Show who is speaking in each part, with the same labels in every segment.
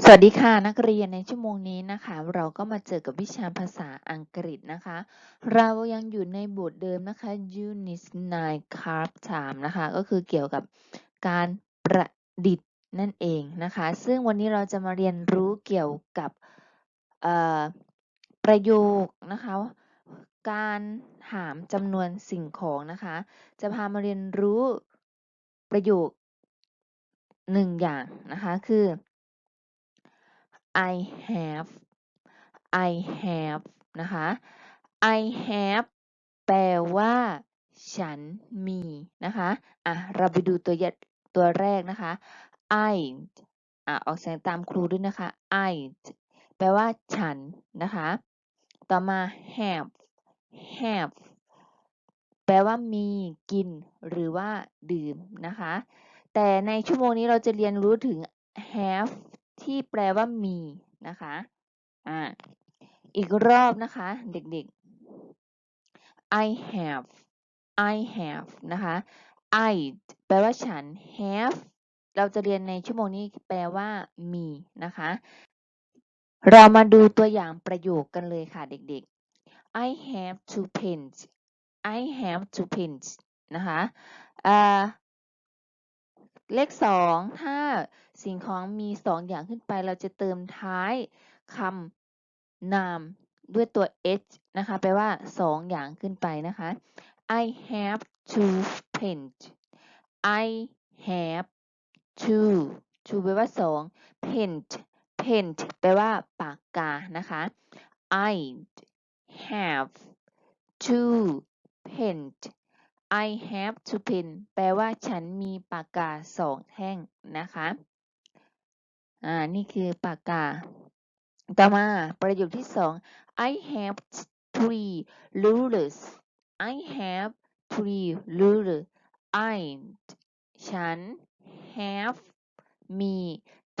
Speaker 1: สวัสดีค่ะนักเรียนในชั่วโมงนี้นะคะ เราก็มาเจอกับวิชาภาษาอังกฤษนะคะ เรายังอยู่ในบทเดิมนะคะ Unit 9 Carb Time นะคะ ก็คือเกี่ยวกับการประดิษฐ์นั่นเองนะคะ ซึ่งวันนี้เราจะมาเรียนรู้เกี่ยวกับประโยคนะคะ การถามจำนวนสิ่งของนะคะ จะพามาเรียนรู้ประโยคหนึ่งอย่างนะคะคือ I have I have นะคะ I have แปลว่า ฉันมีนะคะอะเราไปดูตัวอยตัวแรกนะคะ I อะออกเสียงตามครูด้วยนะคะ I แปลว่า ฉันนะคะ ต่อมา have have แปลว่ามีกินหรือว่าดื่มนะคะ แต่ในชั่วโมงนี้เราจะเรียนรู้ถึง have ที่แปลว่ามีนะคะอ่าอีกรอบนะคะเด็กๆ I have I have นะคะ I แปลว่าฉัน have เราจะเรียนในชั่วโมงนี้แปลว่ามีนะคะ เรามาดูตัวอย่างประโยคกันเลยค่ะเด็กๆ I have to pens I have to pens นะคะอ่า เลขสองถ้าสิ่งของมีสองอย่างขึ้นไปเราจะเติมท้ายคำนามด้วยตัว h นะคะ แปลว่าสองอย่างขึ้นไปนะคะ I have two pens I have two two แปลว่าสอง pen pen แปลว่า ปากกา นะคะ I have two pens I have two pen แปลว่าฉันมีปากกาสองแท่งนะคะ อ่า นี่คือปากกา ต่อมาประโยคที่สอง I have three rulers I have three rulers I ฉัน have มี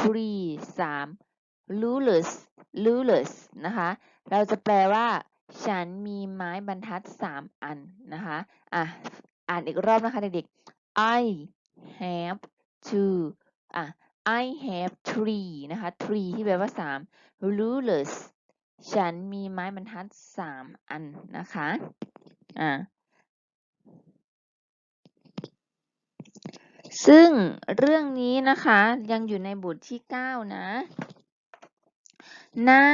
Speaker 1: three สาม rulers rulers นะคะ เราจะแปลว่า ฉันมีไม้บรรทัดสามอันนะคะอะอ่านอีกรอบนะคะเด็กๆ I have two อะ I have three นะคะ three ที่แปลว่าสาม rulers ฉันมีไม้บรรทัดสามอันนะคะอ่าซึ่งเรื่องนี้นะคะยังอยู่ในบทที่ 9 นะ หน้า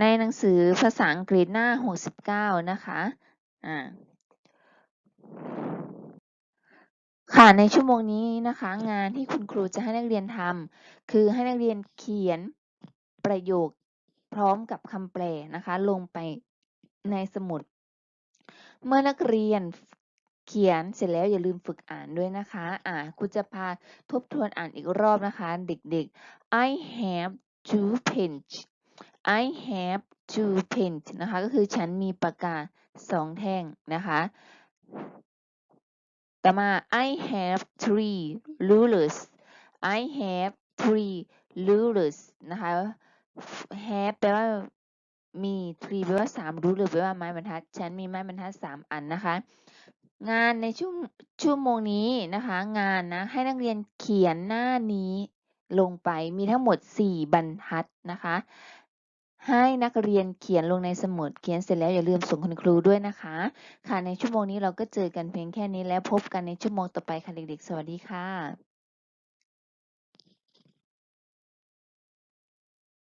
Speaker 1: ในหนังสือภาษาอังกฤษหน้า 69 นะคะอ่าค่ะ ในชั่วโมงนี้นะคะ งานที่คุณครูจะให้นักเรียนทำคือให้นักเรียนเขียนประโยคพร้อมกับคำแปลนะคะ ลงไปในสมุด เมื่อนักเรียนเขียนเสร็จแล้วอย่าลืมฝึกอ่านด้วยนะคะ อ่าครูจะพาทบทวนอ่านอีกรอบนะคะ เด็กๆ I have two pens I have two pens นะคะ ก็คือฉันมีปากกาสองแท่งนะคะ ต่อมา I have three rulers I have three rulers นะคะ have แปลว่ามี three แปลว่าสาม ruler แปลว่าไม้บรรทัด ฉันมีไม้บรรทัดสามอันนะคะ งานในช่วงชั่วโมงนี้นะคะ งานนะ ให้นักเรียนเขียนหน้านี้ลงไปมีทั้งหมด 4 บรรทัดนะคะ ให้นักเรียนเขียนลงในสมุดเขียนเสร็จแล้วอย่าลืมส่งคุณครูด้วยนะคะ ค่ะในชั่วโมงนี้เราก็เจอกันเพียงแค่นี้แล้วพบกันในชั่วโมงต่อไปค่ะเด็กๆ สวัสดีค่ะ